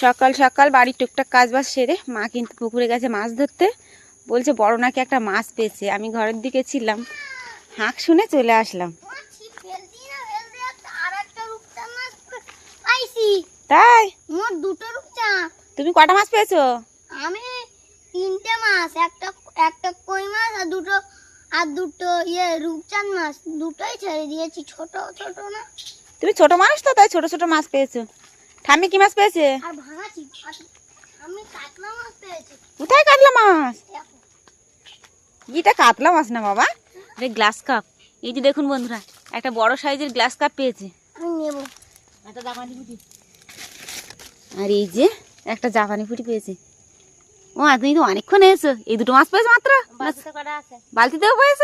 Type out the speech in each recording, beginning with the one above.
সকাল সকাল বাড়ির টুকটাক কাজ বাজ সেরে মা কিন্তু পুকুরে গেছে মাছ ধরতে। বলছে বড় নাকি একটা মাছ পেয়েছে। আমি ঘরের দিকে ছিলাম। হাঁক শুনে চলে আসলাম। তাই? মোট দুটো তুমি কটা মাছ পেয়েছ? আমি তিনটে মাছ একটা একটা কই মাছ আর দুটো আর দুটো ইয়ে রূপচাঁদ মাছ। দুটোই ছেড়ে দিয়েছি ছোট ছোট না। তুমি ছোট মানুষ তো তাই ছোট ছোট মাছ পেয়েছ। ঠাম্মি কি মাছ পেয়েছে? কোথায় কাতলা মাছ? এটা কাতলা মাছ না বাবা? এটা গ্লাস কাপ। এই যে দেখুন বন্ধুরা একটা বড় সাইজের গ্লাস কাপ পেয়েছে। আর এই যে একটা জাপানি ফুটি পেয়েছে। ও তুমি তো অনেকক্ষণ এসো এই দুটো মাছ পেয়েছ মাত্র? বালতিতেও পেয়েছ?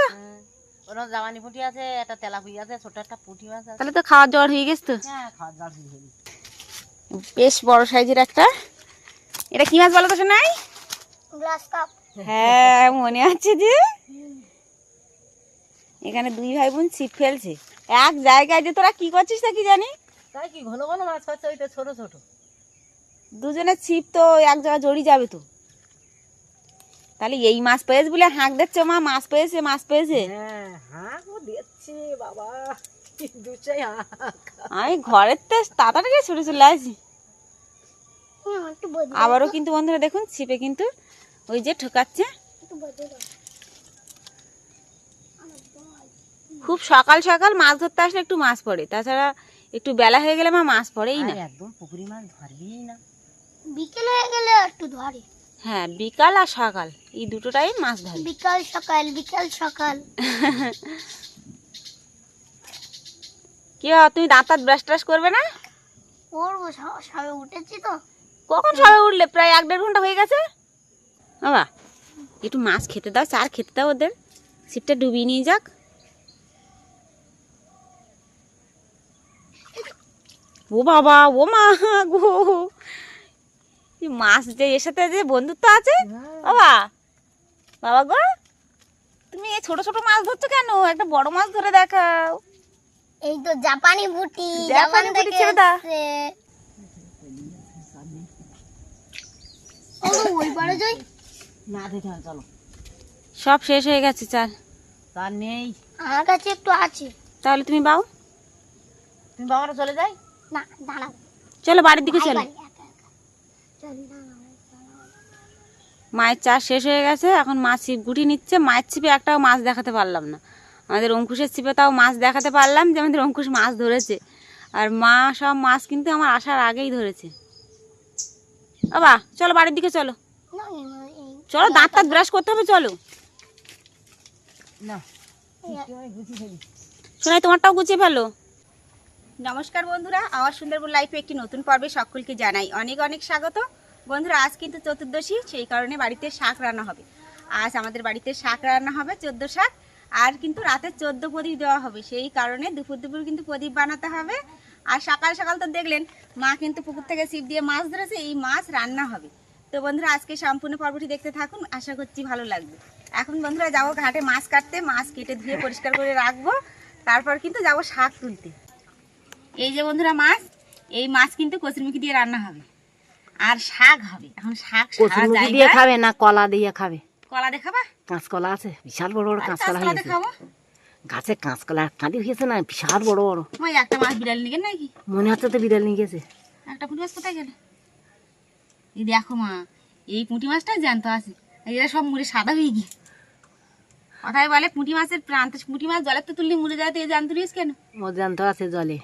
ওর জামানি পুঁটি আছে একটা তেলা আছে ছোট একটা পুঁটি মাছ আছে। তাহলে তো খাওয়ার জল হয়ে গেছে তো। হ্যাঁ খাওয়া দাওয়া হয়ে গেছে। বেশ বড় সাইজের একটা। এটা কি মাছ বলো তো শোনাই? হ্যাঁ মনে আছে যে? এখানে দুই ভাই বোন ছিপ ফেলছে। এক জায়গায় যে তোরা কি করছিস তা কি জানি? তাই কি ঘন ঘন মাছ পাচ্ছে ওই তো ছোট ছোট। দুজনের ছিপ তো এক জায়গায় জড়িয়ে যাবে তো। তাহলে এই মাছ পেয়েছে বলে হাঁক দিচ্ছে মা মাছ পেয়েছে মাছ পেয়েছে। হ্যাঁ হাঁক ও দিচ্ছে বাবা। আমি ঘরের তো তাড়াতাড়ি ছুটে চলে আসি। আমার বদলে আবারও কিন্তু বন্ধুরা দেখুন ছিপে কিন্তু ওই যে ঠোকাচ্ছে। খুব সকাল সকাল মাছ ধরতে আসলে একটু মাছ পড়ে তাছাড়া একটু বেলা হয়ে গেলে মা মাছ পড়েই না। একদম পুকুরি মাছ ধরবি না। বিকেল হয়ে গেলে একটু ধরে। হ্যাঁ বিকাল আর সকাল এই দুটো টাইম মাছ ধরে। বিকাল সকাল বিকাল সকাল। কি তুমি দাঁত দাঁত ব্রাশ ট্রাশ করবে না? করব সবে উঠেছি তো। কখন সবাই উঠলে? প্রায় এক দেড় ঘণ্টা হয়ে গেছে? বাবা একটু মাছ খেতে দাও চার খেতে দাও ওদের। ছিপটা ডুবিয়ে নিয়ে যাক। ও বাবা ও মা গো। মাছ যে এর সাথে যে বন্ধুত্ব আছে? বাবা বাবা গো তুমি এই ছোট ছোট মাছ ধরছো কেন? একটা বড় মাছ ধরে দেখাও। এই তো জাপানি বুটি জাপানি বুটি ছেড়ে দাও। ওই পারে যাই। না দেখে চলো। সব শেষ হয়ে গেছে নেই। আমার কাছে একটু আছে। তাহলে তুমি বাও। তুমি বাবারা চলে যাই? না দাঁড়াও। চলো বাড়ির দিকে চলো। মায়ের চাষ শেষ হয়ে গেছে এখন মাছ ছিপ গুটি নিচ্ছে মায়ের ছিপে একটাও মাছ দেখাতে পারলাম না। আমাদের অঙ্কুশের ছিপে তাও মাছ দেখাতে পারলাম যে আমাদের অঙ্কুশ মাছ ধরেছে। আর মা সব মাছ কিন্তু আমার আসার আগেই ধরেছে। বাবা, চলো বাড়ির দিকে চলো। চলো দাঁত তাঁত ব্রাশ করতে হবে, চলো। শোনাই তোমারটাও গুছিয়ে ফেলো। নমস্কার বন্ধুরা, আমার সুন্দরবন লাইফে একটি নতুন পর্বে সকলকে জানাই অনেক অনেক স্বাগত। বন্ধুরা, আজ কিন্তু চতুর্দশী, সেই কারণে বাড়িতে শাক রান্না হবে। আজ আমাদের বাড়িতে শাক রান্না হবে, চোদ্দ শাক। আর কিন্তু রাতে চোদ্দ প্রদীপ দেওয়া হবে। সেই কারণে দুপুর দুপুর কিন্তু প্রদীপ বানাতে হবে। আর সকাল সকাল তো দেখলেন মা কিন্তু পুকুর থেকে ছিপ দিয়ে মাছ ধরেছে এই মাছ রান্না হবে। তো বন্ধুরা আজকে সম্পূর্ণ পর্বটি দেখতে থাকুন। আশা করছি ভালো লাগবে। এখন বন্ধুরা যাব ঘাটে মাছ কাটতে। মাছ কেটে ধুয়ে পরিষ্কার করে রাখব। তারপর কিন্তু যাব শাক তুলতে। এই যে বন্ধুরা মাছ এই মাছ কিন্তু কচুরমুখী দিয়ে রান্না হবে। আর শাক হবে। এখন শাক দিয়ে খাবে না কলা দিয়ে খাবে? কলা দেখাবা? কাঁচকলা আছে বিশাল বড় বড় কাঁচকলা হয়েছে। দেখাবো? গাছে কাঁচকলা কাঁদি হয়েছে না বিশাল বড় বড়। একটা মাছ বিড়াল নিয়ে নাকি? মনে হচ্ছে তো বিড়াল নিয়ে গেছে। একটা পুঁটি মাছ কোথায় গেল? এই দেখো মা এই পুঁটি মাছটা জ্যান্ত আছে। এরা সব মুড়ে সাদা হয়ে গিয়ে। কথায় বলে পুঁটি মাছের প্রাণ তো পুঁটি মাছ জলের তো তুললে মুড়ে যায় তো এই জ্যান্ত রয়েছে কেন? মজান্ত আছে জলে।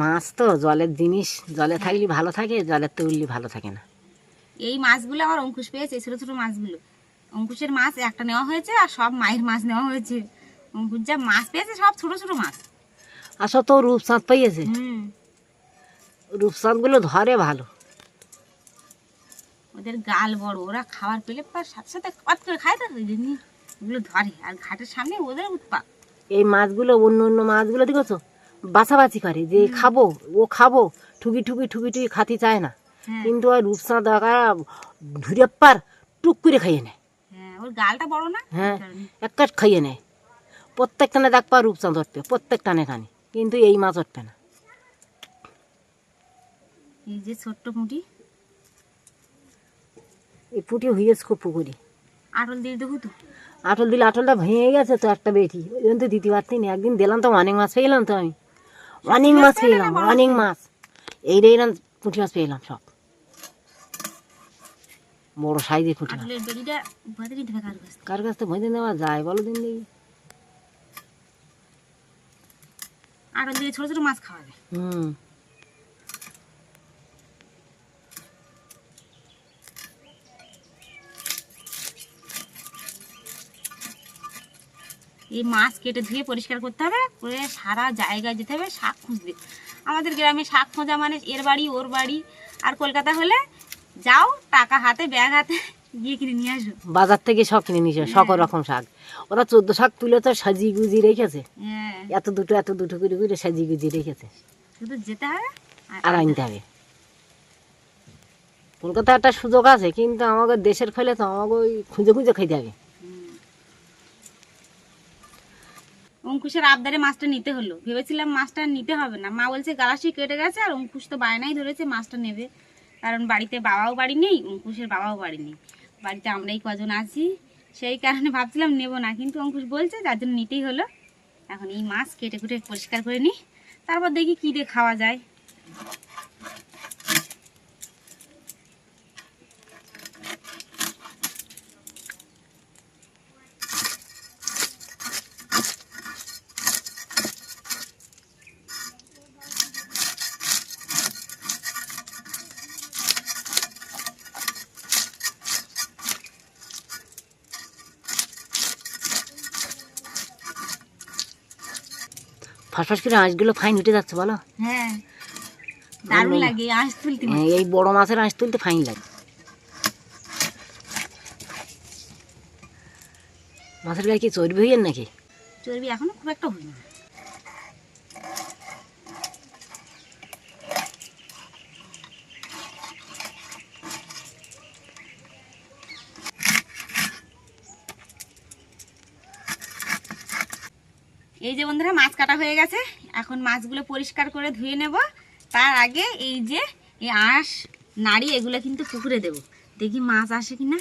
মাছ তো জলের জিনিস জলে থাকলে ভালো থাকে জলের তো উঠলে ভালো থাকে না। এই মাছগুলো আমার অঙ্কুশ পেয়েছে এই ছোটো ছোটো মাছগুলো। অঙ্কুশের মাছ একটা নেওয়া হয়েছে আর সব মায়ের মাছ নেওয়া হয়েছে। অঙ্কুশ যা মাছ পেয়েছে সব ছোটো ছোটো মাছ। আসো তো রূপচাঁদ পাইয়েছে হুম। রূপচাঁদগুলো ধরে ভালো। ওদের গাল বড় ওরা খাবার পেলে পর সাথে সাথে কত করে খায় তো ওই জন্য ওগুলো ধরে। আর ঘাটের সামনে ওদের উৎপাত। এই মাছগুলো অন্য অন্য মাছগুলো দেখেছ? বাছাবাছি করে যে খাব ও খাব ঠুকি ঠুকি ঠুকি ঠুকি খাতে চায় না। কিন্তু ওই রূপচাঁদ দেখা ধুরে পার টুক করে খাইয়ে নেয়। হ্যাঁ ওর গালটা বড় না? হ্যাঁ এক কাঠ খাইয়ে নেয়। প্রত্যেকটানে দেখ পা রূপচাঁদ উঠবে প্রত্যেকটানে খানি কিন্তু এই মাছ উঠবে না। এই যে ছোট্ট পুঁটি। এই পুঁটি হয়েছে খুব পুকুরি। আটল দিয়ে দেবো তো। আটল দিলে আটলটা ভেঙে গেছে তো একটা বেটি। ওই জন্য তো দিতে পারতি না। একদিন দিলাম তো অনেক মাছ পেলাম তো আমি। অনেক মাছ পেলাম অনেক মাছ। এই রে পুঁটি মাছ পেলাম সব। বড় সাইজে হবে কার কাছ? থেকে? ভেজে নেওয়া যায় বলো দিন দেখি। ছোট ছোট মাছ খাওয়া যায়। হুম। এই মাছ কেটে ধুয়ে পরিষ্কার করতে হবে করে সারা জায়গায় যেতে হবে শাক খুঁজতে। আমাদের গ্রামে শাক খোঁজা মানে এর বাড়ি ওর বাড়ি। আর কলকাতা হলে যাও টাকা হাতে ব্যাগ হাতে গিয়ে কিনে নিয়ে আসো। বাজার থেকে সব কিনে নিয়েছে সকল রকম শাক। ওরা চোদ্দ শাক তুলে তো সাজিয়ে গুজিয়ে রেখেছে। হ্যাঁ। এত দুটো এত দুটো করে করে সাজিয়ে গুজিয়ে রেখেছে। শুধু যেতে হবে আর আনতে হবে। কলকাতা একটা সুযোগ আছে কিন্তু আমাকে দেশের ফেলে তো আমাকে ওই খুঁজে খুঁজে খাইতে হবে। অঙ্কুশের আবদারে মাছটা নিতে হলো। ভেবেছিলাম মাছটা নিতে হবে না। মা বলছে গালাসি কেটে গেছে আর অঙ্কুশ তো বায়নাই ধরেছে মাছটা নেবে। কারণ বাড়িতে বাবাও বাড়ি নেই, অঙ্কুশের বাবাও বাড়ি নেই। বাড়িতে আমরাই কজন আছি, সেই কারণে ভাবছিলাম নেব না, কিন্তু অঙ্কুশ বলছে তার জন্য নিতেই হলো। এখন এই মাছ কেটে কুটে পরিষ্কার করে নিই, তারপর দেখি কী দিয়ে খাওয়া যায়। ফাঁস করে আঁশগুলো ফাইন উঠে যাচ্ছে বলো। হ্যাঁ। দারুণ লাগে। আঁশ তুলতে হ্যাঁ, এই বড় মাছের আঁশ তুলতে ফাইন লাগে। মাছের গায়ে কি চর্বি হইয়েন নাকি? চর্বি এখনও খুব একটা হই না এই যে বন্ধুরা মাছ কাটা হয়ে গেছে। এখন মাছগুলো পরিষ্কার করে ধুয়ে নেব। তার আগে এই যে এই আঁশ নাড়ি এগুলো কিন্তু পুকুরে দেব। দেখি মাছ আসে কিনা।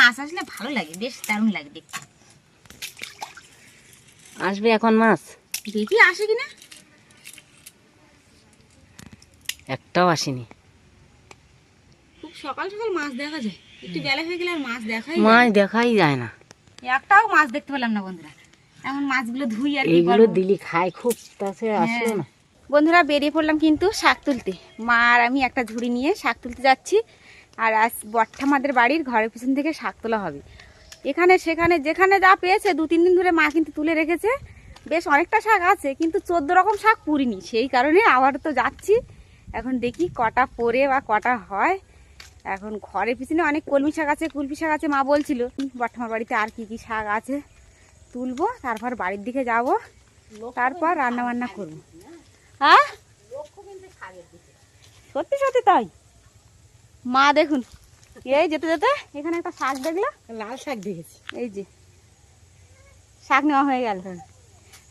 মাছ আসলে ভালো লাগে বেশ দারুণ লাগে দেখতে। আসবে এখন মাছ? দেখি আসে কিনা। একটাও আসেনি। খুব সকাল সকাল মাছ দেখা যায়। একটু বেলা হয়ে গেলে আর মাছ দেখাই মাছ দেখাই যায় না। একটাও মাছ দেখতে পেলাম না বন্ধুরা। এখন মাছগুলো ধুই আর এইগুলো দিলি খাই খুব তাছাড়া আসলো হ্যাঁ। না। বন্ধুরা বেরিয়ে পড়লাম কিন্তু শাক তুলতে। মা আর আমি একটা ঝুড়ি নিয়ে শাক তুলতে যাচ্ছি। আর আজ বট্টা আমাদের বাড়ির ঘরের পিছন থেকে শাক তোলা হবে। এখানে সেখানে যেখানে যা পেয়েছে দু তিন দিন ধরে মা কিন্তু তুলে রেখেছে। বেশ অনেকটা শাক আছে কিন্তু চোদ্দ রকম শাক পুরিনি। সেই কারণে আবার তো যাচ্ছি। এখন দেখি কটা পরে বা কটা হয়। এখন ঘরের পিছনে অনেক কলমি শাক আছে কুলপি শাক আছে মা বলছিল। বর্তমান বাড়িতে আর কি কি শাক আছে? তুলবো তারপর বাড়ির দিকে যাব। তারপর রান্না বান্না করব। হ্যাঁ? সত্যি সত্যি তাই? মা দেখুন। এই যেতে যেতে এখানে একটা শাক দেখল। লাল শাক দেখেছি। এই যে শাক নেওয়া হয়ে গেল।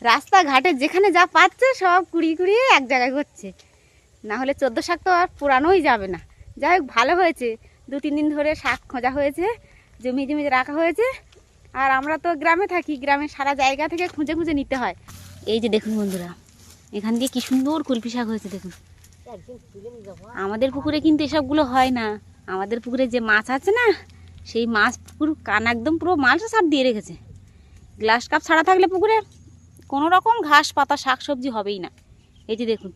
রাস্তাঘাটে যেখানে যা পাচ্ছে সব কুড়িয়ে কুড়িয়ে এক জায়গায় করছে না হলে চোদ্দ শাক তো আর পুরানোই যাবে না। যাই হোক ভালো হয়েছে। দু তিন দিন ধরে শাক খোঁজা হয়েছে জমি জমি রাখা হয়েছে। আর আমরা তো গ্রামে থাকি গ্রামে সারা জায়গা থেকে খুঁজে খুঁজে নিতে হয়। এই যে দেখুন বন্ধুরা এখান দিয়ে কি সুন্দর কুলপি শাক হয়েছে দেখুন। আমাদের পুকুরে কিন্তু এসবগুলো হয় না। আমাদের পুকুরে যে মাছ আছে না সেই মাছ পুকুর কান একদম পুরো মালসা সার দিয়ে রেখেছে। গ্লাস কাপ ছাড়া থাকলে পুকুরে কোনো রকম ঘাস পাতা শাক সবজি হবেই না। এই যে দেখুন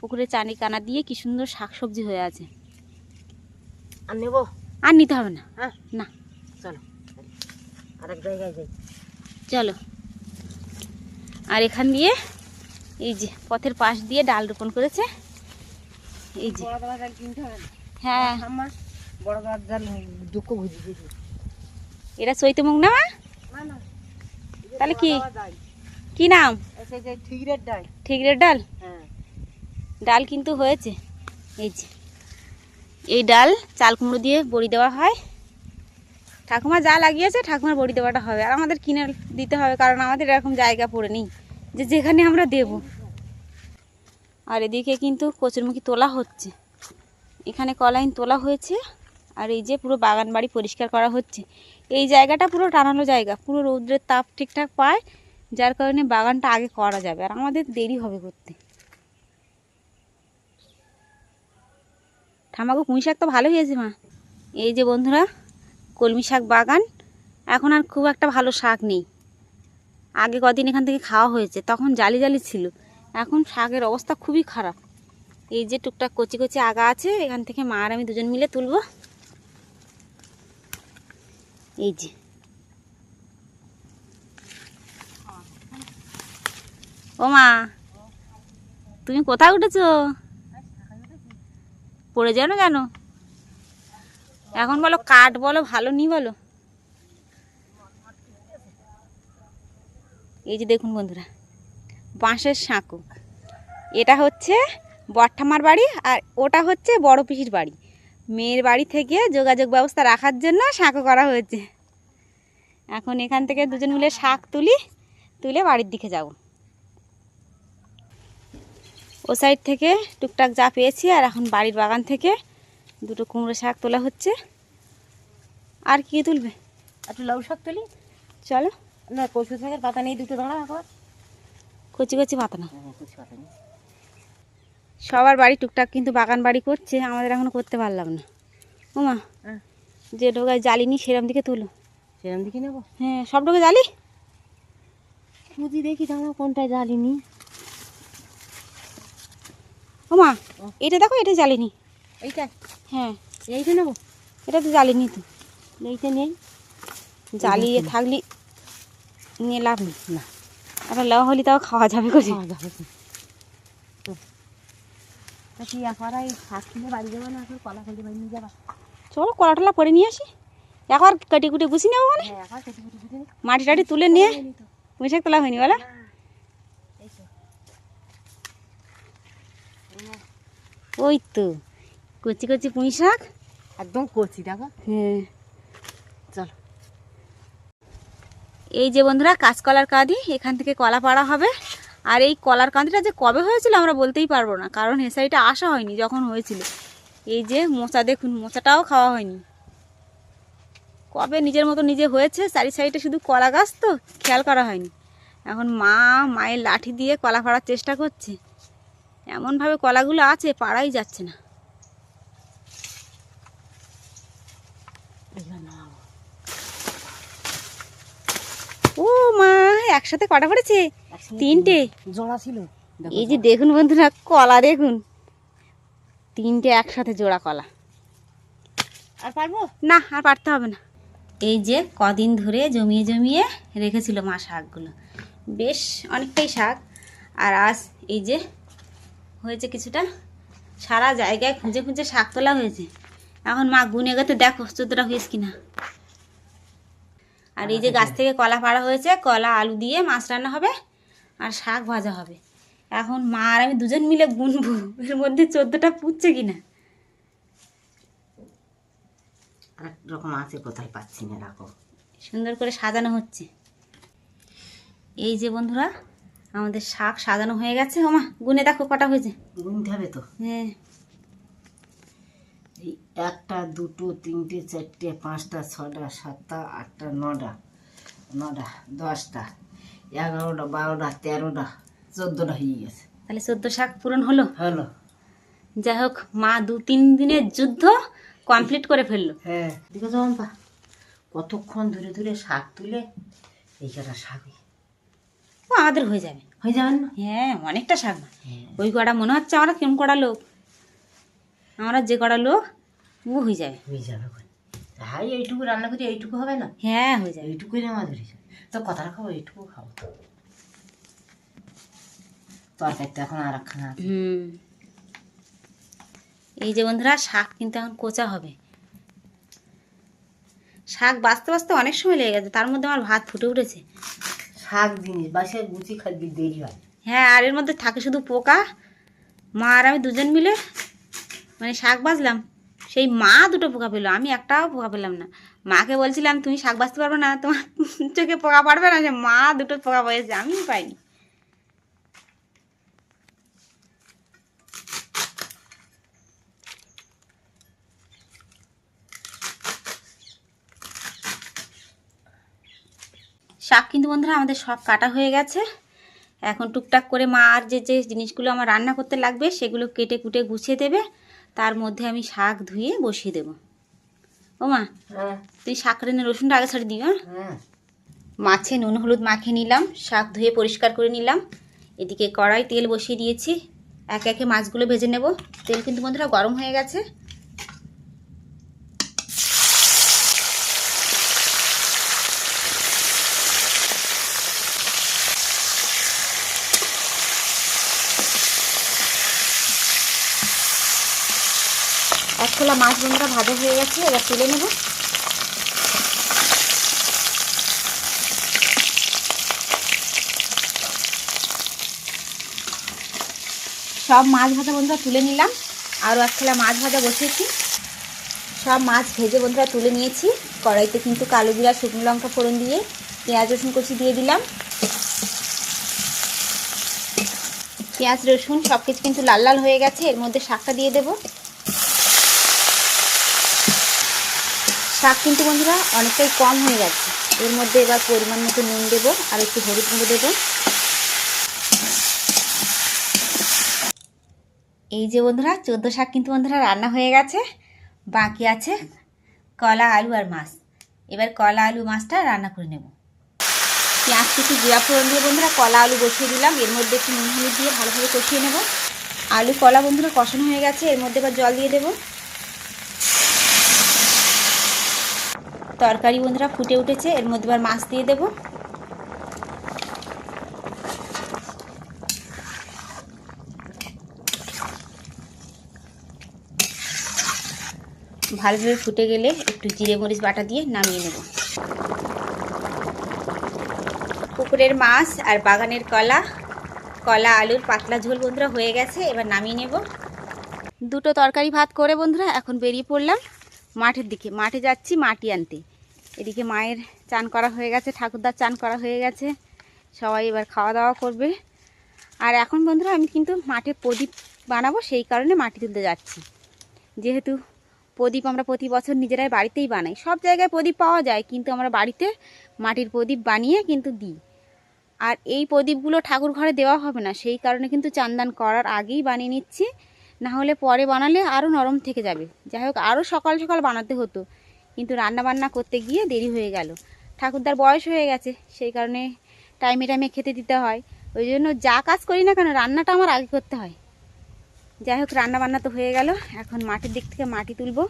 পুকুরে চানি কানা দিয়ে কি সুন্দর শাক সবজি হয়ে আছে। আর নেব? আর নিতে হবে না। হ্যাঁ। না। চলো। আরেক জায়গায় যাই। চলো। আর এখান দিয়ে এই যে পথের পাশ দিয়ে ডাল রোপণ করেছে। এই যে। হ্যাঁ। আমার বড় দাদা জাল দুঃখ বুঝি দিয়েছি এটা চৈতমুখ না তাহলে কি? কি নাম? ঠিকরের ডাল। ঠিকরের ডাল? হ্যাঁ। ডাল কিন্তু হয়েছে। এই যে। এই ডাল চাল কুমড়ো দিয়ে বড়ি দেওয়া হয়। ঠাকুমা যা লাগিয়েছে ঠাকুমার বড়ি দেওয়াটা হবে। আর আমাদের কিনে দিতে হবে, কারণ আমাদের এরকম জায়গা পড়ে নেই। যে যেখানে আমরা দেব। আর এদিকে কিন্তু কচুরমুখী তোলা হচ্ছে। এখানে কলাইন তোলা হয়েছে। আর এই যে পুরো বাগান বাড়ি পরিষ্কার করা হচ্ছে। এই জায়গাটা পুরো টানানো জায়গা। পুরো রৌদ্রের তাপ ঠিকঠাক পায়। যার কারণে বাগানটা আগে করা যাবে। আর আমাদের দেরি হবে করতে। ঠামাগো পুঁই শাক তো ভালো হয়েছে মা। এই যে বন্ধুরা কলমি শাক বাগান, এখন আর খুব একটা ভালো শাক নেই। আগে কদিন এখান থেকে খাওয়া হয়েছে, তখন জালি জালি ছিল। এখন শাকের অবস্থা খুবই খারাপ। এই যে টুকটাক কচি কচি আগা আছে, এখান থেকে মা আর আমি দুজন মিলে তুলব। এই যে। ও মা, তুমি কোথায় উঠেছো? পড়ে যাও না কেন? এখন বলো কাঠ বলো, ভালো নি বলো? এই যে দেখুন বন্ধুরা, বাঁশের সাঁকো। এটা হচ্ছে বট্টামার বাড়ি আর ওটা হচ্ছে বড় পিসির বাড়ি। মেয়ের বাড়ি থেকে যোগাযোগ ব্যবস্থা রাখার জন্য সাঁকো করা হয়েছে। এখন এখান থেকে দুজন মিলে শাক তুলি, তুলে বাড়ির দিকে যাব। ও সাইড থেকে টুকটাক যা পেয়েছি আর এখন বাড়ির বাগান থেকে দুটো কুমড়ো শাক তোলা হচ্ছে। আর কি তুলবে? একটু লাউ শাক তুলি। চলো। না কচু শাকের পাতা নেই দুটো দাঁড়া এখন কচি কচি পাতা না। সবার বাড়ি টুকটাক কিন্তু বাগান বাড়ি করছে আমাদের এখনও করতে পারলাম না। ওমা হ্যাঁ। যে ডোগায় জ্বালিনি সেরম দিকে তুলো। সেরম দিকে নেব? হ্যাঁ সব ডোকে জ্বালি বুঝি দেখি দাঁড়া কোনটায় জ্বালিনি ওমা এটা দেখো এটা জ্বালিনি এইটা? হ্যাঁ। এইটা নেব? এটা তো জ্বালিনি তো। এইটা নেই। জ্বালিয়ে থাকলি নিয়ে লাভ নেই। না। আবার লাউ হলি তাও খাওয়া যাবে করে খাওয়া যাবে তো। তো। তা তুই একবার এই শাক কিনে বাড়ি যাব না এখন কলা কলি বাড়ি নিয়ে যাবা। চলো কলা টলা পরে নিয়ে আসি। একবার কেটে কুটে গুছি নেব মানে? হ্যাঁ। মাটি টাটি তুলে নিয়ে। পুঁইশাক তোলা হয়নি বলা। ওই তো। কচি কচি পুঁই শাক? একদম কচি দেখো। হ্যাঁ। চলো। এই যে বন্ধুরা কাঁচকলার কাঁদি এখান থেকে কলা পাড়া হবে। আর এই কলার কাঁদিটা যে কবে হয়েছিল আমরা বলতেই পারব না কারণ এ সাইডে আসা হয়নি যখন হয়েছিল। এই যে মোচা দেখুন মোচাটাও খাওয়া হয়নি। কবে নিজের মতো নিজে হয়েছে চারি সাইডে শুধু কলা গাছ তো খেয়াল করা হয়নি। এখন মা মায়ের লাঠি দিয়ে কলা পাড়ার চেষ্টা করছে। এমনভাবে কলাগুলো আছে পাড়াই যাচ্ছে না এইবার নাও। ও মা একসাথে কটা পড়েছে তিনটে? জোড়া ছিল। এই যে দেখুন বন্ধুরা কলা দেখুন। তিনটে একসাথে জোড়া কলা। আর পারব? না আর পারতে হবে না। এই যে কদিন ধরে জমিয়ে জমিয়ে রেখেছিল মা শাকগুলো। বেশ অনেকটাই শাক। আর আজ এই যে হয়েছে কিছুটা সারা জায়গায় খুঁজে খুঁজে শাক তোলা হয়েছে। এখন মা গুনে গেতে দেখো চোদ্দটা হয়েছে কিনা। আর এই যে গাছ থেকে কলা পাড়া হয়েছে কলা আলু দিয়ে মাছ রান্না হবে আর শাক ভাজা হবে। এখন মা আর আমি দুজন মিলে গুনবো এর মধ্যে চোদ্দটা পুচ্ছে কিনা? আর রকম আছে কোথায় পাচ্ছি না রাখো। সুন্দর করে সাজানো হচ্ছে। এই যে বন্ধুরা আমাদের শাক সাজানো হয়ে গেছে। ওমা গুনে দেখো কটা হয়েছে। গুনতে হবে তো। হ্যাঁ। এই একটা দুটো তিনটে চারটে পাঁচটা ছটা সাতটা আটটা নটা নটা দশটা এগারোটা বারোটা তেরোটা চোদ্দোটা হয়ে গেছে। তাহলে চোদ্দ শাক পূরণ হলো? হলো। যাই হোক মা দু তিন দিনের যুদ্ধ কমপ্লিট করে ফেলল। হ্যাঁ। দেখো চম্পা কতক্ষণ ধরে ধরে শাক তুলে এই কটা শাক। ও আমাদের হয়ে যাবে। হয়ে যাবেন না? হ্যাঁ অনেকটা শাক না হ্যাঁ। ওই কটা মনে হচ্ছে আমরা কেমন কটা লোক। আমরা যে কটা লোক ও হয়ে যাবে হয়ে যাবে। হাই এইটুকু রান্না করি এইটুকু হবে না? হ্যাঁ হয়ে যাবে এইটুকুই আমাদের তো কথাটা খাব এইটুকু খাব তরকারিটা এখন আর একখানা হুম। এই যে বন্ধুরা শাক কিন্তু এখন কোচা হবে। শাক বাঁচতে বাঁচতে অনেক সময় লেগে গেছে তার মধ্যে আমার ভাত ফুটে উঠেছে। শাক জিনিস বাসায় গুছি খাদ্য দেরি হয়। হ্যাঁ আর এর মধ্যে থাকে শুধু পোকা। মা আর আমি দুজন মিলে মানে শাক বাজলাম সেই মা দুটো পোকা পেল, আমি একটাও পোকা পেলাম না। মাকে বলছিলাম, তুমি শাক বাজতে পারবে না, তোমার চোখে পোকা পারবে না? যে মা দুটো পোকা পেয়েছে আমি পাইনি। শাক কিন্তু বন্ধুরা, আমাদের সব কাটা হয়ে গেছে। এখন টুকটাক করে মা আর যে যে জিনিসগুলো আমার রান্না করতে লাগবে, সেগুলো কেটে কুটে গুছিয়ে দেবে। তার মধ্যে আমি শাক ধুয়ে বসিয়ে দেবো। ও মা তুমি তুই শাক রেনে রসুনটা আগে ছাড়ি দিও হ্যাঁ? হ্যাঁ। মাছে নুন হলুদ মাখিয়ে নিলাম শাক ধুয়ে পরিষ্কার করে নিলাম। এদিকে কড়াই তেল বসিয়ে দিয়েছি। একে একে মাছগুলো ভেজে নেব। তেল কিন্তু বন্ধুরা গরম হয়ে গেছে। খোলা মাছ বন্ধুরা ভাজা হয়ে গেছে, এবার তুলে নেব। সব মাছ ভাজা বন্ধুরা তুলে নিলাম। আরও এক খেলা মাছ ভাজা বসেছি সব মাছ ভেজে বন্ধুরা তুলে নিয়েছি। কড়াইতে কিন্তু কালো জিরা, শুকনো লঙ্কা ফোড়ন দিয়ে পেঁয়াজ, রসুন কুচি দিয়ে দিলাম। পেঁয়াজ, রসুন সব কিছু কিন্তু লাল লাল হয়ে গেছে। এর মধ্যে শাকটা দিয়ে দেব। শাক কিন্তু বন্ধুরা অনেকটাই কম হয়ে গেছে। এর মধ্যে এবার পরিমাণ মতো নুন দেবো আর একটু হলুদ গুঁড়ো দেবো। এই যে বন্ধুরা, চোদ্দ শাক কিন্তু বন্ধুরা রান্না হয়ে গেছে। বাকি আছে কলা, আলু আর মাছ। এবার কলা, আলু, মাছটা রান্না করে নেব। পেঁয়াজ কিছু জিরা ফোড়ন দিয়ে বন্ধুরা কলা, আলু বসিয়ে দিলাম। এর মধ্যে একটু নুন, হলুদ দিয়ে ভালোভাবে কষিয়ে নেব। আলু, কলা বন্ধুরা কষানো হয়ে গেছে। এর মধ্যে এবার জল দিয়ে দেব। তরকারি বন্ধুরা ফুটে উঠেছে। এর মধ্যে এবার মাছ দিয়ে দেবো। ভালোভাবে ফুটে গেলে একটু জিরে মরিচ বাটা দিয়ে নামিয়ে নেব। পুকুরের মাছ আর বাগানের কলা কলা, আলুর পাতলা ঝোল বন্ধুরা হয়ে গেছে, এবার নামিয়ে নেব। দুটো তরকারি ভাত করে বন্ধুরা এখন বেরিয়ে পড়লাম মাঠের দিকে। মাঠে যাচ্ছি মাটি আনতে। এদিকে মায়ের চান করা হয়ে গেছে, ঠাকুরদার চান করা হয়ে গেছে। সবাই এবার খাওয়া দাওয়া করবে। আর এখন বন্ধুরা আমি কিন্তু মাঠে প্রদীপ বানাবো, সেই কারণে মাটি তুলতে যাচ্ছি। যেহেতু প্রদীপ আমরা প্রতি বছর নিজেরাই বাড়িতেই বানাই। সব জায়গায় প্রদীপ পাওয়া যায়, কিন্তু আমরা বাড়িতে মাটির প্রদীপ বানিয়ে কিন্তু দিই। আর এই প্রদীপগুলো ঠাকুর ঘরে দেওয়া হবে না, সেই কারণে কিন্তু চান্দান করার আগেই বানিয়ে নিচ্ছি। না হলে পরে বানালে আরও নরম থেকে যাবে। যাই হোক আরও সকাল সকাল বানাতে হতো। কিন্তু রান্নাবান্না করতে গিয়ে দেরি হয়ে গেল। ঠাকুরদার বয়স হয়ে গেছে, সেই কারণে টাইমে টাইমে খেতে দিতে হয়। ওই জন্য যা কাজ করি না কেন, রান্নাটা আমার আগে করতে হয়। যাই হোক রান্না বান্না তো হয়ে গেল। এখন মাটির দিক থেকে মাটি তুলবো।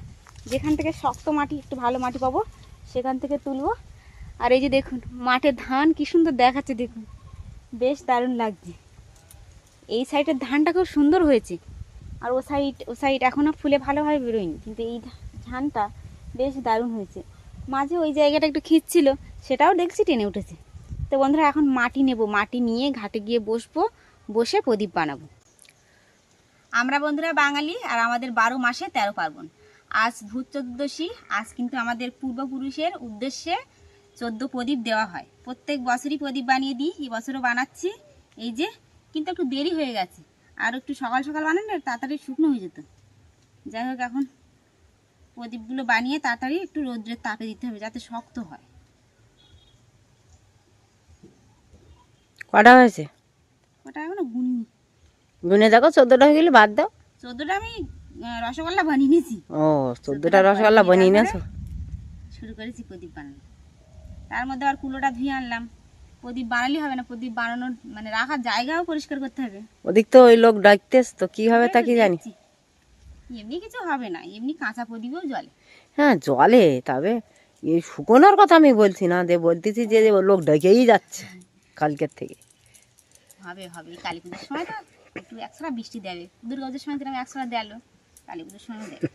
যেখান থেকে শক্ত মাটি, একটু ভালো মাটি পাবো, সেখান থেকে তুলবো। আর এই যে দেখুন মাঠে ধান কি সুন্দর দেখাচ্ছে, দেখুন। বেশ দারুণ লাগছে। এই সাইডের ধানটা খুব সুন্দর হয়েছে। আর ও সাইড ও সাইড এখনও ফুলে ভালোভাবে বেরোয়নি। কিন্তু এই ধানটা বেশ দারুণ হয়েছে। মাঝে ওই জায়গাটা একটু খিচ্ছিল সেটাও দেখছি টেনে উঠেছে। তো বন্ধুরা, এখন মাটি নেব। মাটি নিয়ে ঘাটে গিয়ে বসবো, বসে প্রদীপ বানাবো। আমরা বন্ধুরা বাঙালি আর আমাদের বারো মাসে তেরো পার্বণ। আজ ভূত চতুর্দশী আজ কিন্তু আমাদের পূর্বপুরুষের উদ্দেশ্যে চোদ্দ প্রদীপ দেওয়া হয়। প্রত্যেক বছরই প্রদীপ বানিয়ে দিই, এই বছরও বানাচ্ছি। এই যে, কিন্তু একটু দেরি হয়ে গেছে। আর একটু সকাল সকাল বানালে তাড়াতাড়ি শুকনো হয়ে যেত। যাই হোক, এখন প্রদীপগুলো বানিয়ে তাড়াতাড়ি একটু রৌদ্রের তাপে দিতে হবে যাতে শক্ত হয়। কটা হয়েছে? ওটা এখনও গুনি গুনে দেখো চোদ্দটা হয়ে গেলে বাদ দাও। চোদ্দোটা আমি রসগোল্লা বানিয়ে নিয়েছি। ও চোদ্দটা রসগোল্লা বানিয়ে নিয়েছো? শুরু করেছি প্রদীপ বানানো। তার মধ্যে আর কুলোটা ধুয়ে আনলাম। প্রদীপ বানালে হবে না প্রদীপ বানানোর মানে রাখার জায়গাও পরিষ্কার করতে হবে। ওদিক তো ওই লোক ডাকতেস তো কি হবে তা কি জানি। এমনি কিছু হবে না এমনি কাঁচা প্রদীপও জলে হ্যাঁ জলে তবে এই শুকোনোর কথা আমি বলছি না যে বলতেছি যে লোক ডেকেই যাচ্ছে কালকের থেকে। হবে হবে কালী পুজোর সময় তো একটু একশোটা বৃষ্টি দেবে। দুর্গা পুজোর সময় যেরকম একশোটা দেলো কালী পুজোর সময় দেবে।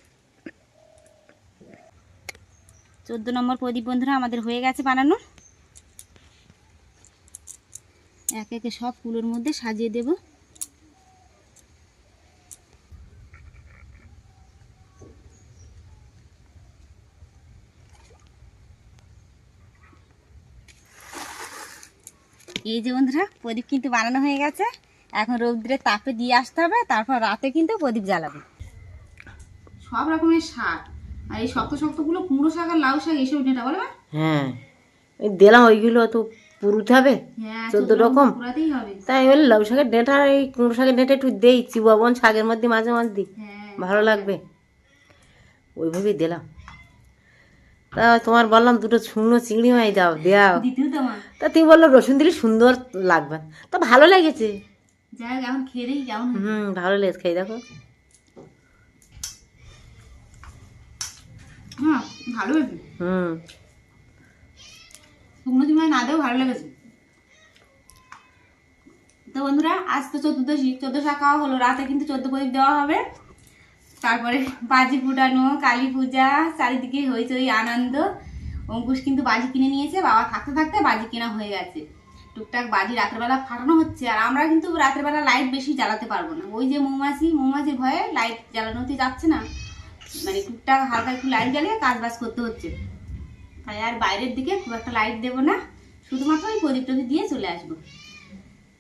চোদ্দ নম্বর প্রদীপ বন্ধুরা আমাদের হয়ে গেছে বানানো। একে একে সব ফুলের মধ্যে সাজিয়ে দেব। এই যে বন্ধুরা প্রদীপ কিন্তু বানানো হয়ে গেছে। এখন রৌদ্রের তাপে দিয়ে আসতে হবে তারপর রাতে কিন্তু প্রদীপ জ্বালাবে। সব রকমের শাক। আর এই শক্ত শক্তগুলো কুমড়ো শাক আর লাউ শাক এসব নেটা বলো হ্যাঁ। ওই দিলাম ওইগুলো তো পুরুতে হবে হ্যাঁ চোদ্দ রকম? তাই বলি লাউ শাকের ডেঁটা আর এই কুমড়ো শাকের ডেঁটা একটু দেই চিবাবন শাকের মধ্যে মাঝে মাঝে দিই। হ্যাঁ ভালো লাগবে। ওইভাবেই দিলাম। তা তোমার বললাম দুটো শুকনো চিংড়ি মাই দাও দেও। তো তুমি বলল রসুন দিলে সুন্দর লাগবে। তা ভালো লেগেছে। হুম ভালো লেগেছে খেয়ে দেখো। ভালো হুম। শুকনো চিংড়ি না দেও ভালো লেগেছে। তো বন্ধুরা আজ তো চতুর্দশী। চোদ্দ শাক খাওয়া হলো রাতে কিন্তু চোদ্দ প্রদীপ দেওয়া হবে। তারপরে বাজি ফুটানো, কালী পূজা, চারিদিকে হয়েছে ওই আনন্দ। অঙ্কুশ কিন্তু বাজি কিনে নিয়েছে, বাবা থাকতে থাকতে বাজি কেনা হয়ে গেছে। টুকটাক বাজি রাত্রেবেলা ফাটানো হচ্ছে, আর আমরা কিন্তু রাত্রেবেলা লাইট বেশি জ্বালাতে পারব না। ওই যে মৌমাছি, মৌমাছির ভয়ে লাইট জ্বালানোতে যাচ্ছে না। মানে টুকটাক হালকা একটু লাইট জ্বালিয়ে কাজ বাজ করতে হচ্ছে। তাই আর বাইরের দিকে খুব একটা লাইট দেবো না, শুধুমাত্র ওই প্রদীপ টদীপ দিয়ে চলে আসব।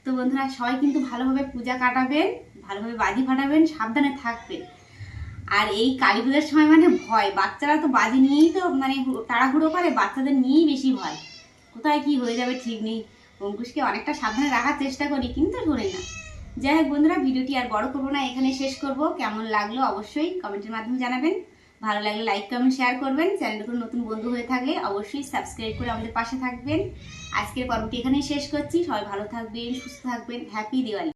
তো বন্ধুরা, সবাই কিন্তু ভালোভাবে পূজা কাটাবেন, ভালোভাবে বাজি ফাটাবেন, সাবধানে থাকবেন। আর এই কালী পুজোর সময় মানে ভয়। বাচ্চারা তো বাজি নিয়েই তো মানে তাড়াহুড়ো করে, বাচ্চাদের নিয়েই বেশি ভয়। কোথায় কি হয়ে যাবে ঠিক নেই। অঙ্কুশকে অনেকটা সাবধানে রাখার চেষ্টা করি, কিন্তু শোনে না। যাই হোক বন্ধুরা, ভিডিওটি আর বড় করব না, এখানে শেষ করব। কেমন লাগল অবশ্যই কমেন্টের মাধ্যমে জানাবেন। ভালো লাগলে লাইক, কমেন্ট, শেয়ার করবেন। চ্যানেলটা নতুন বন্ধু হয়ে থাকলে অবশ্যই সাবস্ক্রাইব করে আমাদের পাশে থাকবেন। আজকের পর্বটি এখানেই শেষ করছি। সবাই ভালো থাকবেন, সুস্থ থাকবেন। হ্যাপি দিওয়ালি।